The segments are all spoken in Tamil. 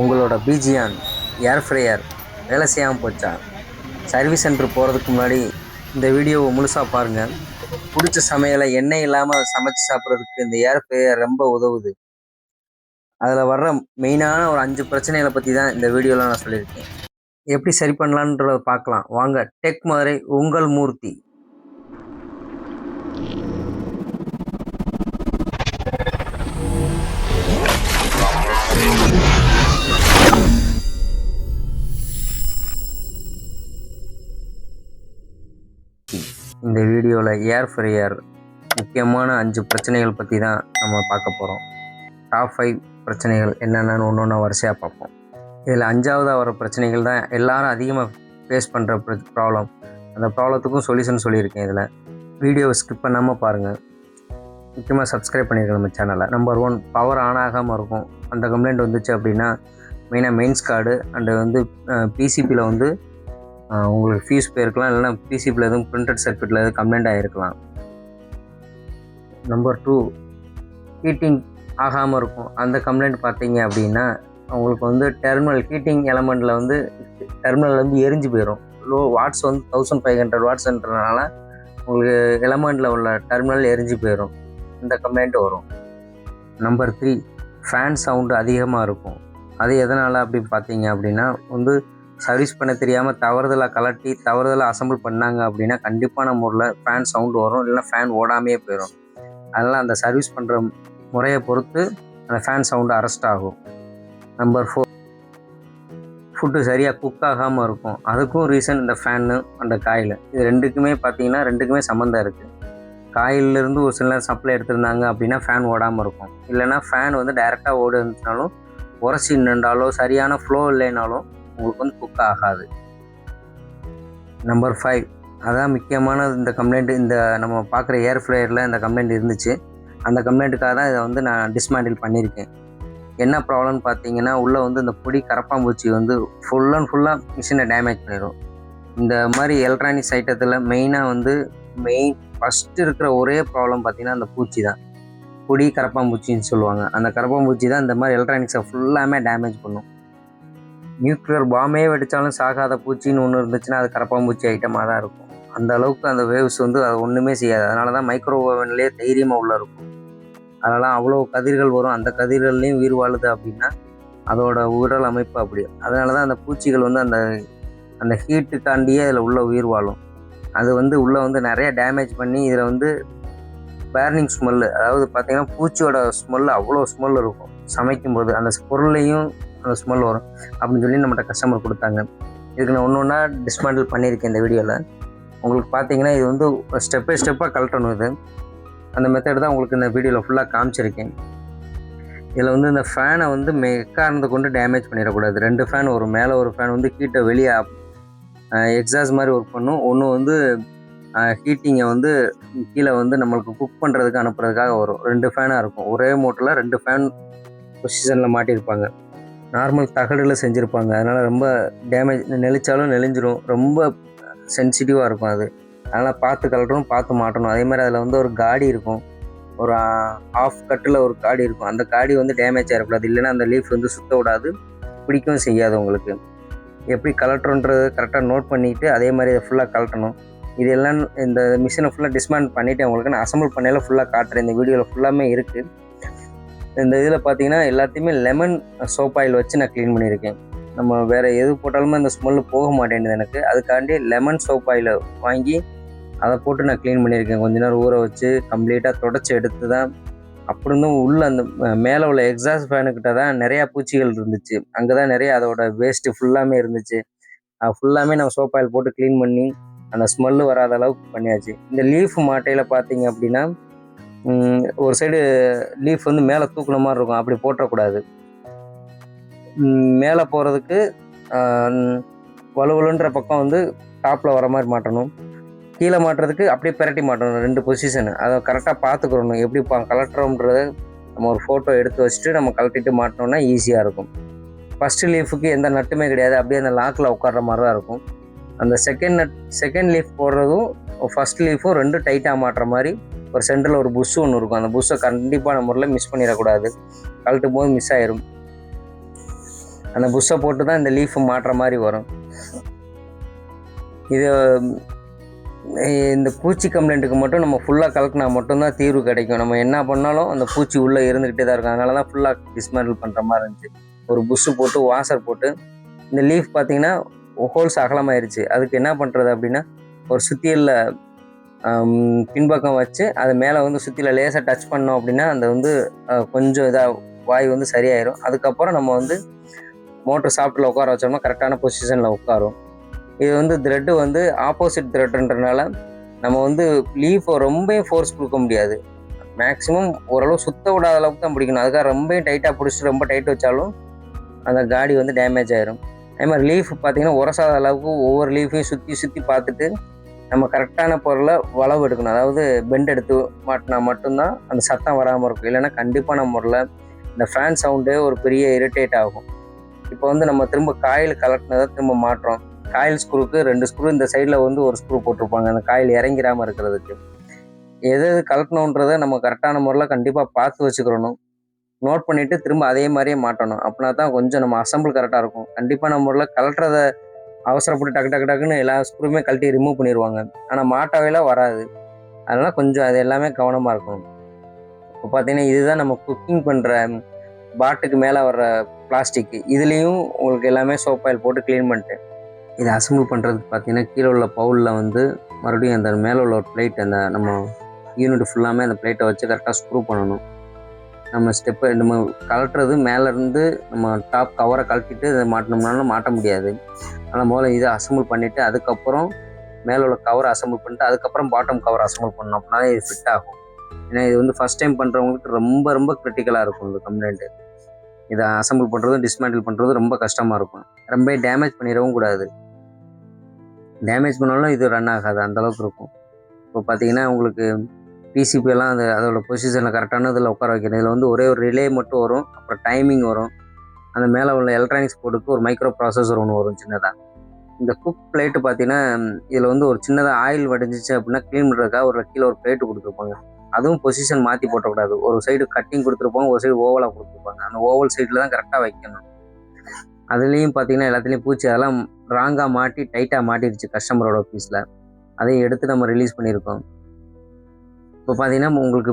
உங்களோட பிஜியான் ஏர் ஃப்ரையர் வேலை செய்யாமல் போச்சா? சர்வீஸ் சென்டர் போகிறதுக்கு முன்னாடி இந்த வீடியோவை முழுசாக பாருங்கள் பிடிச்ச சமையலை எண்ணெய் இல்லாமல் சமைச்சு சாப்பிட்றதுக்கு இந்த ஏர் ஃப்ரையர் ரொம்ப உதவுது. அதில் வர்ற மெயினான ஒரு அஞ்சு பிரச்சனைகளை பற்றி தான் இந்த வீடியோவில் நான் சொல்லியிருக்கேன். எப்படி சரி பண்ணலான்றத பார்க்கலாம். வாங்க டெக் மதுரை உங்கள் மூர்த்தி. இந்த வீடியோவில் ஏர் ஃப்ரையர் முக்கியமான அஞ்சு பிரச்சனைகள் பற்றி தான் நம்ம பார்க்க போகிறோம் டாப் ஃபைவ் பிரச்சனைகள் என்னென்னு ஒன்று ஒன்றா வரிசையாக பார்ப்போம். இதில் அஞ்சாவதாக வர பிரச்சனைகள் தான் எல்லாரும் அதிகமாக ஃபேஸ் பண்ணுற ப்ராப்ளம் அந்த ப்ராப்ளத்துக்கும் சொல்யூஷன் சொல்லியிருக்கேன் இதில். வீடியோவை ஸ்கிப் பண்ணாமல் பாருங்கள் முக்கியமாக சப்ஸ்கிரைப் பண்ணியிருக்கேன் நம்ம சேனலை நம்பர் ஒன் பவர் ஆன் ஆகாமல் இருக்கும். அந்த கம்ப்ளைண்ட் வந்துச்சு அப்படின்னா மெயினாக மெயின்ஸ் கார்டு அண்டு வந்து பிசிபியில் வந்து உங்களுக்கு ஃபீஸ் போயிருக்கலாம் இல்லைன்னா பிசிபியில் எதுவும் பிரிண்டட் சர்க்யூட்டில் எதுவும் கம்ப்ளைண்ட் ஆகிருக்கலாம் நம்பர் டூ ஹீட்டிங் ஆகாமல் இருக்கும். அந்த கம்ப்ளைண்ட் பார்த்தீங்க அப்படின்னா உங்களுக்கு வந்து டெர்மினல் ஹீட்டிங் எலமெண்ட்டில் வந்து டெர்மினல் வந்து எரிஞ்சு போயிடும் லோ வாட்ஸ் வந்து தௌசண்ட் ஃபைவ் ஹண்ட்ரட் வாட்ஸ்ன்றனால உங்களுக்கு எலமெண்ட்டில் உள்ள டெர்மினல் எரிஞ்சு போயிடும் இந்த கம்ப்ளைண்ட் வரும். நம்பர் த்ரீ ஃபேன் சவுண்டு அதிகமாக இருக்கும். அது எதனால் அப்படி பார்த்தீங்க அப்படின்னா வந்து சர்வீஸ் பண்ண தெரியாமல் தவறுதலாக கலட்டி தவறுதலாக அசம்பிள் பண்ணாங்க அப்படின்னா கண்டிப்பான முறையில் ஃபேன் சவுண்டு வரும். இல்லைன்னா ஃபேன் ஓடாமையே போயிடும் அதனால் அந்த சர்வீஸ் பண்ணுற முறையை பொறுத்து அந்த ஃபேன் சவுண்டு அரெஸ்ட் ஆகும். நம்பர் ஃபோர் ஃபுட்டு சரியாக குக் ஆகாமல் இருக்கும். அதுக்கும் ரீசன் இந்த ஃபேனு அந்த காயில். இது ரெண்டுக்குமே பார்த்தீங்கன்னா ரெண்டுக்குமே சம்மந்தம் இருக்குது காயிலிருந்து ஒரு சில நேரம் சப்ளை எடுத்திருந்தாங்க அப்படின்னா ஃபேன் ஓடாமல் இருக்கும். இல்லைனா ஃபேன் வந்து டைரெக்டாக ஓடுனாலும் உரசி நின்றாலோ சரியான ஃப்ளோ இல்லைனாலும் உங்களுக்கு வந்து குக் ஆகாது. நம்பர் ஃபைவ் அதான் முக்கியமான இந்த கம்ப்ளைண்ட் இந்த நம்ம பார்க்குற ஏர் ஃப்ளையரில் இந்த கம்ப்ளைண்ட் இருந்துச்சு. அந்த கம்ப்ளைண்ட்டுக்காக தான் இதை வந்து நான் டிஸ்மேண்டில் பண்ணியிருக்கேன். என்ன ப்ராப்ளம்னு பார்த்தீங்கன்னா உள்ளே வந்து இந்த பொடி கரப்பாம்பூச்சி வந்து ஃபுல் அண்ட் ஃபுல்லாக மிஷினை டேமேஜ் பண்ணிடும் இந்த மாதிரி எலக்ட்ரானிக்ஸ் ஐட்டத்தில் மெயினாக வந்து மெயின் ஃபஸ்ட்டு இருக்கிற ஒரே ப்ராப்ளம் பார்த்தீங்கன்னா அந்த பூச்சி தான். பொடி கரப்பாம்பூச்சின்னு சொல்லுவாங்க. அந்த கரப்பாம்பூச்சி தான் இந்த மாதிரி எலக்ட்ரானிக்ஸை ஃபுல்லாமே டேமேஜ் பண்ணும். நியூக்ளியர் பாம்பே வெடித்தாலும் சாகாத பூச்சின்னு ஒன்று இருந்துச்சுன்னா அது கரப்பாம்பூச்சி ஐட்டமாக தான் இருக்கும். அந்த அளவுக்கு அந்த வேவ்ஸ் வந்து அது ஒன்றுமே செய்யாது. அதனால தான் மைக்ரோ ஓவன்லேயே தைரியமாக உள்ளே இருக்கும். அதெல்லாம் அவ்வளோ கதிர்கள் வரும். அந்த கதிர்கள்லையும் உயிர் வாழுது அப்படின்னா அதோட உடல் அமைப்பு அப்படி. அதனால தான் அந்த பூச்சிகள் வந்து அந்த அந்த ஹீட்டுக்காண்டியே அதில் உள்ள உயிர் வாழும். அது வந்து உள்ளே வந்து நிறைய டேமேஜ் பண்ணி இதில் வந்து பேர்னிங் ஸ்மெல்லு அதாவது பார்த்திங்கன்னா பூச்சியோட ஸ்மெல்லு அவ்வளோ ஸ்மெல் இருக்கும். சமைக்கும்போது அந்த பொருளையும் அந்த ஸ்மெல் வரும். அப்படின்னு சொல்லி நம்மகிட்ட கஸ்டமர் கொடுத்தாங்க. இதுக்கு நான் ஒன்று ஒன்றா டிஸ்மேண்டில் பண்ணியிருக்கேன் இந்த வீடியோவில் உங்களுக்கு பார்த்தீங்கன்னா இது வந்து ஸ்டெப் பை ஸ்டெப்பாக கலட்டணும் இது. அந்த மெத்தட் தான் உங்களுக்கு இந்த வீடியோவில் ஃபுல்லாக காமிச்சிருக்கேன். இதில் வந்து இந்த ஃபேனை வந்து எக்காரணத்தை கொண்டு டேமேஜ் பண்ணிடக்கூடாது. ரெண்டு ஃபேன் வரும். மேலே ஒரு ஃபேன் வந்து ஹீட்டை வெளியே எக்ஸாஸ் மாதிரி ஒர்க் பண்ணும். ஒன்று வந்து ஹீட்டிங்கை வந்து கீழே வந்து நம்மளுக்கு குக் பண்ணுறதுக்கு அனுப்புறதுக்காக வரும். ரெண்டு ஃபேனாக இருக்கும். ஒரே மோட்டரில் ரெண்டு ஃபேன் பொசிஷனில் மாட்டியிருப்பாங்க. நார்மல் தகடில் செஞ்சுருப்பாங்க. அதனால் ரொம்ப டேமேஜ் நெளிச்சாலும் நெளிஞ்சிரும். ரொம்ப சென்சிட்டிவாக இருக்கும் அது. அதனால் பார்த்து கலட்டணும் பார்த்து மாட்டணும். அதே மாதிரி அதில் வந்து ஒரு காடி இருக்கும். ஒரு ஆஃப் கட்டில் ஒரு காடி இருக்கும். அந்த காடி வந்து டேமேஜ் ஆகிடக்கூடாது இல்லைன்னா அந்த லீஃப் வந்து சுத்த விடாது. பிடிக்கவும் செய்யாது உங்களுக்கு. எப்படி கலட்டுறன்றது கரெக்டாக நோட் பண்ணிவிட்டு அதே மாதிரி இதை ஃபுல்லாக கலட்டணும் இது எல்லாம் இந்த மிஷினை ஃபுல்லாக டிஸ்மேண்ட் பண்ணிவிட்டு உங்களுக்கு நான் அசம்பிள் பண்ணையில் ஃபுல்லாக காட்டுறேன். இந்த வீடியோவில் ஃபுல்லாமே இருக்குது இந்த இதில் பார்த்தீங்கன்னா எல்லாத்தையுமே லெமன் சோப் ஆயில் வச்சு நான் க்ளீன் பண்ணியிருக்கேன். நம்ம வேறு எது போட்டாலுமே அந்த ஸ்மெல்லு போக மாட்டேங்குது எனக்கு. அதுக்காண்டி லெமன் சோப் ஆயில் வாங்கி அதை போட்டு நான் க்ளீன் பண்ணியிருக்கேன். கொஞ்ச நேரம் ஊற வச்சு கம்ப்ளீட்டாக தொடச்சி எடுத்து தான் அப்படி இருந்தும் உள்ள அந்த மேலே உள்ள எக்ஸாஸ்ட் ஃபேனுக்கிட்ட தான் நிறையா பூச்சிகள் இருந்துச்சு. அங்கே தான் நிறைய அதோட வேஸ்ட்டு ஃபுல்லாமே இருந்துச்சு. அது ஃபுல்லாமே நம்ம சோப் ஆயில் போட்டு க்ளீன் பண்ணி அந்த ஸ்மெல்லு வராத அளவுக்கு பண்ணியாச்சு. இந்த லீஃப் மாட்டையில் பார்த்தீங்க அப்படின்னா ஒரு சைடு லீஃப் வந்து மேலே தூக்குன மாதிரி இருக்கும். அப்படி போட்டக்கூடாது. மேலே போகிறதுக்கு வலுவலுன்ற பக்கம் வந்து டாப்பில் வர மாதிரி மாட்டணும். கீழே மாட்டுறதுக்கு அப்படியே பிரட்டி மாட்டணும். ரெண்டு பொசிஷனு அதை கரெக்டாக பார்த்துக்கிறணும் எப்படி பா கலட்டுறோம்ன்றத நம்ம ஒரு ஃபோட்டோ எடுத்து வச்சுட்டு நம்ம கலட்டிட்டு மாட்டினோம்னா ஈஸியாக இருக்கும். ஃபஸ்ட்டு லீஃபுக்கு எந்த நட்டுமே கிடையாது. அப்படியே அந்த லாக்கில் உட்கார்ற மாதிரி தான் இருக்கும். அந்த செகண்ட் நட் செகண்ட் லீஃப் போடுறதும் ஃபஸ்ட் லீஃபும் ரெண்டும் டைட்டாக மாட்டுற மாதிரி ஒரு சென்டரில் ஒரு புஷ்ஷு ஒன்று இருக்கும். அந்த புஷ்ஷை கண்டிப்பான முறையில் மிஸ் பண்ணிடக்கூடாது. கழட்டும் போது மிஸ் ஆயிரும். அந்த புஷ்ஷை போட்டு தான் இந்த லீஃப் மாட்டுற மாதிரி வரும். இது இந்த பூச்சி கம்ப்ளைண்ட்டுக்கு மட்டும் நம்ம ஃபுல்லாக கலக்கினா மட்டும்தான் தீர்வு கிடைக்கும். நம்ம என்ன பண்ணாலும் அந்த பூச்சி உள்ளே இருந்துக்கிட்டே தான் இருக்கும். அதனால தான் ஃபுல்லாக டிஸ்மேண்டில் பண்ணுற மாதிரி இருந்துச்சு. ஒரு புஷ்ஷு போட்டு வாஷர் போட்டு இந்த லீஃப் பார்த்தீங்கன்னா ஹோல்ஸ் அகலமாயிருச்சு. அதுக்கு என்ன பண்ணுறது அப்படின்னா ஒரு சுத்தியலில் பின்பக்கம் வச்சு அது மேலே வந்து சுற்றியில் லேசாக டச் பண்ணோம் அப்படின்னா அந்த வந்து கொஞ்சம் இதாக வாய் வந்து சரியாயிரும். அதுக்கப்புறம் நம்ம வந்து மோட்டர் சாஃப்ட்டில் உட்கார வச்சோம்னா கரெக்டான பொசிஷனில் உட்காரும். இது வந்து த்ரெட்டு வந்து ஆப்போசிட் த்ரெட்டுன்றனால நம்ம வந்து லீஃபை ரொம்பவும் ஃபோர்ஸ் கொடுக்க முடியாது. மேக்ஸிமம் ஓரளவு சுத்த விடாத அளவுக்கு தான் பிடிக்கணும். அதுக்காக ரொம்பவும் டைட்டாக பிடிச்சிட்டு ரொம்ப டைட் வச்சாலும் அந்த காடி வந்து டேமேஜ் ஆயிரும். அதே மாதிரி லீஃப் பார்த்தீங்கன்னா உரசாத அளவுக்கு ஒவ்வொரு லீஃபையும் சுற்றி சுற்றி பார்த்துட்டு நம்ம கரெக்டான பொருளை வளவு எடுக்கணும். அதாவது பெண்ட் எடுத்து மாட்டினா மட்டும்தான் அந்த சத்தம் வராமல் இருக்கும். இல்லைன்னா கண்டிப்பான முறையில் இந்த ஃபேன் சவுண்டே ஒரு பெரிய இரிட்டேட் ஆகும். இப்போ வந்து நம்ம திரும்ப காயில் கலட்டினதை திரும்ப மாட்டுறோம் காயில் ஸ்க்ரூக்கு ரெண்டு ஸ்க்ரூ இந்த சைடில் வந்து ஒரு ஸ்க்ரூ போட்டிருப்பாங்க. அந்த காயில் இறங்கிடாமல் இருக்கிறதுக்கு. எது எது கலட்டணுன்றதை நம்ம கரெக்டான முறையில் கண்டிப்பாக பார்த்து வச்சுக்கிறணும். நோட் பண்ணிவிட்டு திரும்ப அதே மாதிரியே மாட்டணும். அப்படின்னா தான் கொஞ்சம் நம்ம அசம்பிள் கரெக்டாக இருக்கும். கண்டிப்பான முறையில் கலட்டுறத அவசரப்பட்டு டக்கு டக்கு டக்குன்னு எல்லா ஸ்க்ரூவுமே கழட்டி ரிமூவ் பண்ணிடுவாங்க ஆனால் மாட்டாவையில் வராது. அதனால் கொஞ்சம் அது எல்லாமே கவனமாக இருக்கணும். இப்போ பார்த்தீங்கன்னா இதுதான் நம்ம குக்கிங் பண்ணுற பாட்டுக்கு மேலே வர்ற பிளாஸ்டிக் இதுலேயும் உங்களுக்கு எல்லாமே சோப் ஆயில் போட்டு க்ளீன் பண்ணிட்டேன் இதை அசம்பிள் பண்ணுறதுக்கு பார்த்தீங்கன்னா கீழே உள்ள பவுலில் வந்து மறுபடியும் அந்த மேலே உள்ள ஒரு பிளேட் அந்த நம்ம யூனிட் ஃபுல்லாமே அந்த பிளேட்டை வச்சு கரெக்டாக ஸ்க்ரூ பண்ணணும். நம்ம ஸ்டெப்பை நம்ம கலட்டுறது மேலேருந்து நம்ம டாப் கவரை கழட்டிட்டு இதை மாட்டினோம்னாலும் மாட்ட முடியாது. ஆனால் முதல்ல இதை அசம்பிள் பண்ணிவிட்டு அதுக்கப்புறம் மேலே உள்ள கவரை அசம்பிள் பண்ணிட்டு அதுக்கப்புறம் பாட்டம் கவர் அசம்பிள் பண்ணோம் அப்படின்னா இது ஃபிட் ஆகும். ஏன்னா இது வந்து ஃபஸ்ட் டைம் பண்ணுறவங்களுக்கு ரொம்ப ரொம்ப கிரிட்டிக்கலாக இருக்கும் இந்த கம்ப்ளைண்ட்டு இதை அசம்பிள் பண்ணுறதும் டிஸ்மேண்டில் பண்ணுறதும் ரொம்ப கஷ்டமாக இருக்கும். ரொம்ப டேமேஜ் பண்ணிடவும் கூடாது. டேமேஜ் பண்ணாலும் இது ரன் ஆகாது. அந்த அளவுக்கு இருக்கும். இப்போ பார்த்தீங்கன்னா உங்களுக்கு PCB எல்லாம் அந்த அதோட பொசிஷனில் கரெக்டான இதில் உட்கார வைக்கணும். இதில் வந்து ஒரே ஒரு ரிலே மட்டும் வரும். அப்புறம் டைமிங் வரும். அந்த மேலே உள்ள எலக்ட்ரானிக்ஸ் போர்டுக்கு ஒரு மைக்ரோ ப்ராசஸர் ஒன்று வரும் சின்னதாக இந்த குக் பிளேட்டு பார்த்தீங்கன்னா இதில் வந்து ஒரு சின்னதாக ஆயில் வடிஞ்சிச்சு அப்படின்னா க்ளீன் பண்ணுறதுக்காக ஒரு கீழே ஒரு பிளேட்டு கொடுத்துருப்பாங்க. அதுவும் பொசிஷன் மாற்றி போட்டக்கூடாது. ஒரு சைடு கட்டிங் கொடுத்துருப்பாங்க ஒரு சைடு ஓவலாக கொடுத்துருப்பாங்க. அந்த ஓவல் சைடில் தான் கரெக்டாக வைக்கணும். அதுலேயும் பார்த்தீங்கன்னா எல்லாத்துலேயும் பூச்சி அதெல்லாம் ராங்காக மாட்டி டைட்டாக மாட்டிருச்சு கஸ்டமரோட ஆஃபீஸில் அதையும் எடுத்து நம்ம ரிலீஸ் பண்ணியிருக்கோம். இப்போ பார்த்தீங்கன்னா உங்களுக்கு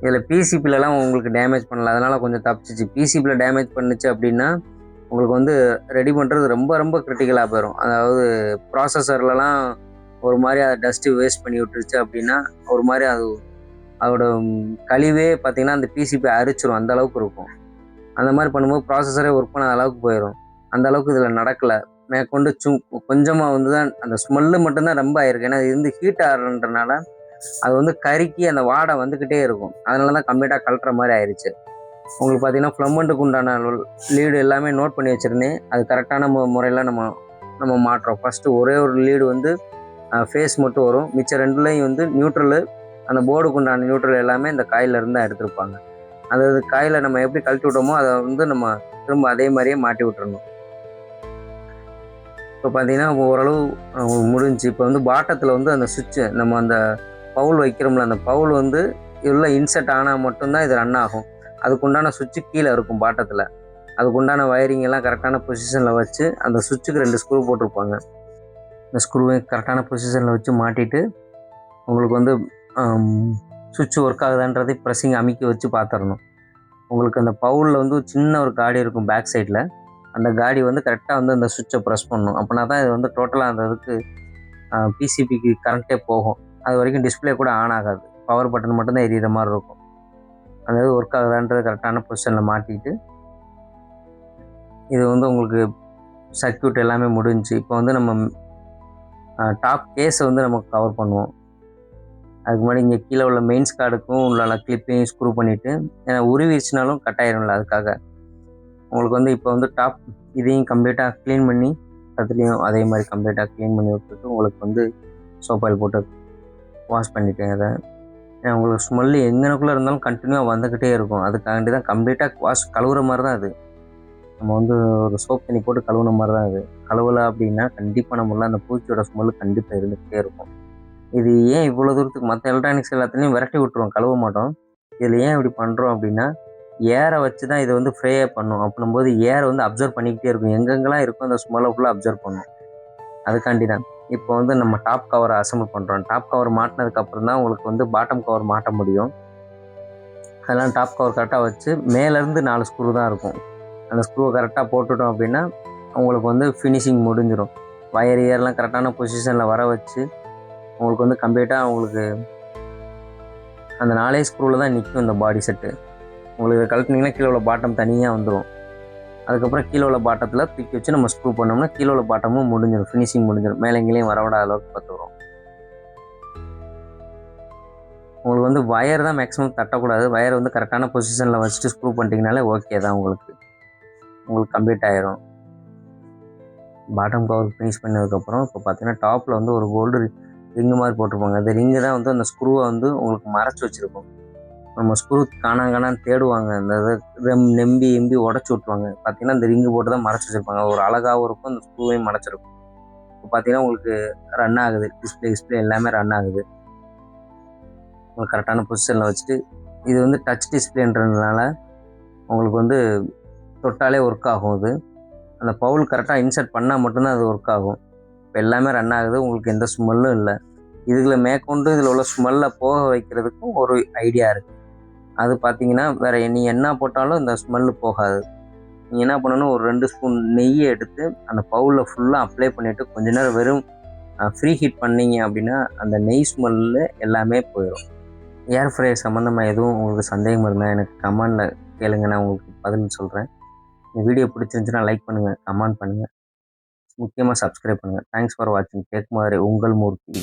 இதில் பிசிபிலலாம் உங்களுக்கு டேமேஜ் பண்ணல. அதனால் கொஞ்சம் தப்பிச்சிச்சு. பிசிபியில் டேமேஜ் பண்ணுச்சு அப்படின்னா உங்களுக்கு வந்து ரெடி பண்ணுறது ரொம்ப ரொம்ப கிரிட்டிக்கலாக போயிடும் அதாவது ப்ராசஸர்லலாம் ஒரு மாதிரி அதை டஸ்ட்டு வேஸ்ட் பண்ணி விட்டுருச்சு அப்படின்னா ஒரு மாதிரி அது அதோட கழிவே பார்த்திங்கன்னா அந்த பிசிபி அரிச்சிரும். அந்த அளவுக்கு இருக்கும். அந்த மாதிரி பண்ணும்போது ப்ராசஸரே ஒர்க் பண்ணாத அளவுக்கு போயிடும் அந்த அளவுக்கு இதில் நடக்கலை. மேற்கொண்டு சு கொஞ்சமாக வந்து தான் அந்த ஸ்மெல்லு மட்டும்தான் ரொம்ப ஆயிருக்கு. ஏன்னா இது வந்து ஹீட் ஆகிறன்றனால அது வந்து கருக்கி அந்த வாடை வந்துக்கிட்டே இருக்கும். அதனால தான் கம்ப்ளீட்டாக கலட்டுற மாதிரி ஆயிடுச்சு உங்களுக்கு பார்த்தீங்கன்னா ஃப்ளம்மண்ட்டுக்கு உண்டான லீடு எல்லாமே நோட் பண்ணி வச்சுருந்தேன். அது கரெக்டான மு முறையில் நம்ம நம்ம மாட்டுறோம். ஃபஸ்ட்டு ஒரே ஒரு லீடு வந்து ஃபேஸ் மட்டும் வரும். மிச்ச ரெண்டுலேயும் வந்து நியூட்ரலு அந்த போர்டுக்கு உண்டான நியூட்ரல் எல்லாமே இந்த காயிலேருந்து தான் எடுத்திருப்பாங்க. அது அது காயில் நம்ம எப்படி கழட்டி விட்டோமோ அதை வந்து நம்ம திரும்ப அதே மாதிரியே மாட்டி விட்டுறணும். இப்போ பார்த்தீங்கன்னா ஓரளவு முடிஞ்சு முடிஞ்சுச்சு இப்போ வந்து பாட்டத்தில் வந்து அந்த சுவிட்சு நம்ம அந்த பவுல் வைக்கிறோம்ல அந்த பவுல் வந்து உள்ள இன்செர்ட் ஆனால் மட்டும்தான் இது ரன் ஆகும். அதுக்குண்டான சுவிட்சு கீழே இருக்கும் பாட்டத்தில். அதுக்குண்டான வயரிங் எல்லாம் கரெக்டான பொசிஷனில் வச்சு அந்த சுவிட்சுக்கு ரெண்டு ஸ்க்ரூ போட்டிருப்பாங்க. இந்த ஸ்க்ரூவை கரெக்டான பொசிஷனில் வச்சு மாட்டிட்டு உங்களுக்கு வந்து சுவிட்ச் ஒர்க் ஆகுதான்றதை ப்ரெஸ்ஸிங் அமுக்கி வச்சு பார்த்துடணும் உங்களுக்கு அந்த பவுலில் வந்து ஒரு சின்ன ஒரு காடி இருக்கும் பேக் சைடில் அந்த காடி வந்து கரெக்டாக வந்து அந்த சுவிட்சை ப்ரெஸ் பண்ணணும். அப்படின்னா தான் இது வந்து டோட்டலாக அந்த இதுக்கு பிசிபிக்கு கரண்ட்டே போகும். அது வரைக்கும் டிஸ்பிளே கூட ஆன் ஆகாது. பவர் பட்டன் மட்டும்தான் எரியிற மாதிரி இருக்கும். அந்த இது ஒர்க் ஆகுதான்றது கரெக்டான பொசிஷனில் மாட்டிட்டு இது வந்து உங்களுக்கு சர்க்யூட் எல்லாமே முடிஞ்சு இப்போ வந்து நம்ம டாப் கேஸை வந்து நம்ம கவர் பண்ணுவோம். அதுக்கு முன்னாடி இங்கே கீழே உள்ள மெயின்ஸ் கார்டுக்கும் உள்ள கிளிப்பையும் ஸ்க்ரூ பண்ணிவிட்டு ஏன்னா உருவிச்சுனாலும் கட் ஆயிரும்ல அதுக்காக. உங்களுக்கு வந்து இப்போ வந்து டாப் இதையும் கம்ப்ளீட்டாக க்ளீன் பண்ணி அதுலேயும் அதே மாதிரி கம்ப்ளீட்டாக க்ளீன் பண்ணி விட்டுட்டு உங்களுக்கு வந்து சோப்பாயில் போட்டு வாஷ் பண்ணிட்டேன் அதை உங்களுக்கு ஸ்மெல்லு எங்கனக்குள்ளே இருந்தாலும் கண்டினியூவாக வந்துக்கிட்டே இருக்கும். அதுக்காண்டி தான் கம்ப்ளீட்டாக வாஷ் கழுவுற மாதிரி தான் அது. நம்ம வந்து ஒரு சோப் தண்ணி போட்டு கழுவுன மாதிரி தான் அது. கழுவலை அப்படின்னா கண்டிப்பாக நம்மள அந்த பூச்சியோட ஸ்மெல்லு கண்டிப்பாக இருந்துகிட்டே இருக்கும். இது ஏன் இவ்வளோ தூரத்துக்கு மற்ற எலக்ட்ரானிக்ஸ் எல்லாத்துலேயும் விரட்டி விட்டுருவோம் கழுவ மாட்டோம். இதில் ஏன் இப்படி பண்ணுறோம் அப்படின்னா ஏரை வச்சு தான் இதை வந்து ஃப்ரேயே பண்ணும். அப்படின்னும்போது ஏரை வந்து அப்சர்வ் பண்ணிக்கிட்டே இருக்கும். எங்கெங்கெல்லாம் இருக்கோ அந்த ஸ்மெல்லை ஃபுல்லாக அப்சர்வ் பண்ணும். அதுக்காண்டி தான். இப்போ வந்து நம்ம டாப் கவரை அசம்பிள் பண்ணுறோம் டாப் கவர் மாட்டினதுக்கப்புறம் தான் உங்களுக்கு வந்து பாட்டம் கவர் மாட்ட முடியும். அதெல்லாம் டாப் கவர் கரெக்டாக வச்சு மேலேருந்து நாலு ஸ்க்ரூ தான் இருக்கும். அந்த ஸ்க்ரூவை கரெக்டாக போட்டுட்டோம் அப்படின்னா உங்களுக்கு வந்து ஃபினிஷிங் முடிஞ்சிடும் வயர் இயர்லாம் கரெக்டான பொசிஷனில் வர வச்சு உங்களுக்கு வந்து கம்ப்ளீட்டாக உங்களுக்கு அந்த நாலே ஸ்க்ரூவில் தான் நிற்கும் இந்த பாடி செட்டு உங்களுக்கு கழட்டினீங்கன்னா கீழே உள்ள பாட்டம் தனியாக வந்துடும் அதுக்கப்புறம் கீழே உள்ள பாட்டத்தில் தூக்கி வச்சு நம்ம ஸ்க்ரூ பண்ணோம்னா கீழே உள்ள பாட்டமும் முடிஞ்சிடும் ஃபினிஷிங் முடிஞ்சிடும் மேலேங்களையும் வரவிடாத அளவுக்கு பார்த்துக்கிறோம் உங்களுக்கு வந்து வயர் தான் மேக்ஸிமம் தட்டக்கூடாது. வயர் வந்து கரெக்டான பொசிஷனில் வச்சுட்டு ஸ்க்ரூ பண்ணிட்டீங்கனாலே ஓகே தான் உங்களுக்கு. உங்களுக்கு கம்ப்ளீட் ஆயிரும். பாட்டம் கவர் ஃபினிஷ் பண்ணதுக்கப்புறம் இப்போ பார்த்தீங்கன்னா டாப்பில் வந்து ஒரு கோல்டு ரிங்கு மாதிரி போட்டிருப்பாங்க. அந்த ரிங்கு தான் வந்து அந்த ஸ்க்ரூவை வந்து உங்களுக்கு மறைச்சி வச்சுருக்கோம். நம்ம ஸ்க்ரூ காணாங்க காணாம் தேடுவாங்க. அந்த இதை ரெம் நெம்பி எம்பி உடச்சி விட்ருவாங்க பார்த்தீங்கன்னா இந்த ரிங்கு போட்டு தான் மறைச்சி வச்சுருப்பாங்க. ஒரு அழகாகவும் இருக்கும் அந்த ஸ்க்ரூவையும் மறைச்சிருக்கும். இப்போ பார்த்தீங்கன்னா உங்களுக்கு ரன் ஆகுது. டிஸ்பிளே டிஸ்பிளே எல்லாமே ரன் ஆகுது. உங்களுக்கு கரெக்டான பொசிஷனில் வச்சுட்டு இது வந்து டச் டிஸ்பிளேன்றதுனால உங்களுக்கு வந்து தொட்டாலே ஒர்க் ஆகும் இது. அந்த பவுல் கரெக்டாக இன்சர்ட் பண்ணால் மட்டும்தான் அது ஒர்க் ஆகும். இப்போ எல்லாமே ரன் ஆகுது. உங்களுக்கு எந்த ஸ்மெல்லும் இல்லை. இதுகளை மேற்கொண்டு இதில் உள்ள ஸ்மெல்லை போக வைக்கிறதுக்கும் ஒரு ஐடியா இருக்குது அது பார்த்தீங்கன்னா வேறு நீ என்ன போட்டாலும் இந்த ஸ்மெல்லு போகாது. நீங்கள் என்ன பண்ணணும் ஒரு ரெண்டு ஸ்பூன் நெய்யை எடுத்து அந்த பவுலில் ஃபுல்லாக அப்ளை பண்ணிவிட்டு கொஞ்ச நேரம் வெறும் ஃப்ரீ ஹீட் பண்ணீங்க அப்படின்னா அந்த நெய் ஸ்மெல்லு எல்லாமே போயிடும் ஏர் ஃப்ரையர் சம்மந்தமாக எதுவும் உங்களுக்கு சந்தேகம் இருந்தால் எனக்கு கமெண்டில் கேளுங்க. நான் உங்களுக்கு பதில் சொல்கிறேன் இந்த வீடியோ பிடிச்சிருந்துச்சுன்னா லைக் பண்ணுங்கள் கமெண்ட் பண்ணுங்கள் முக்கியமாக சப்ஸ்கிரைப் பண்ணுங்கள் தேங்க்ஸ் ஃபார் வாட்சிங் கேட்குமாதிரி உங்கள் மூர்த்தி.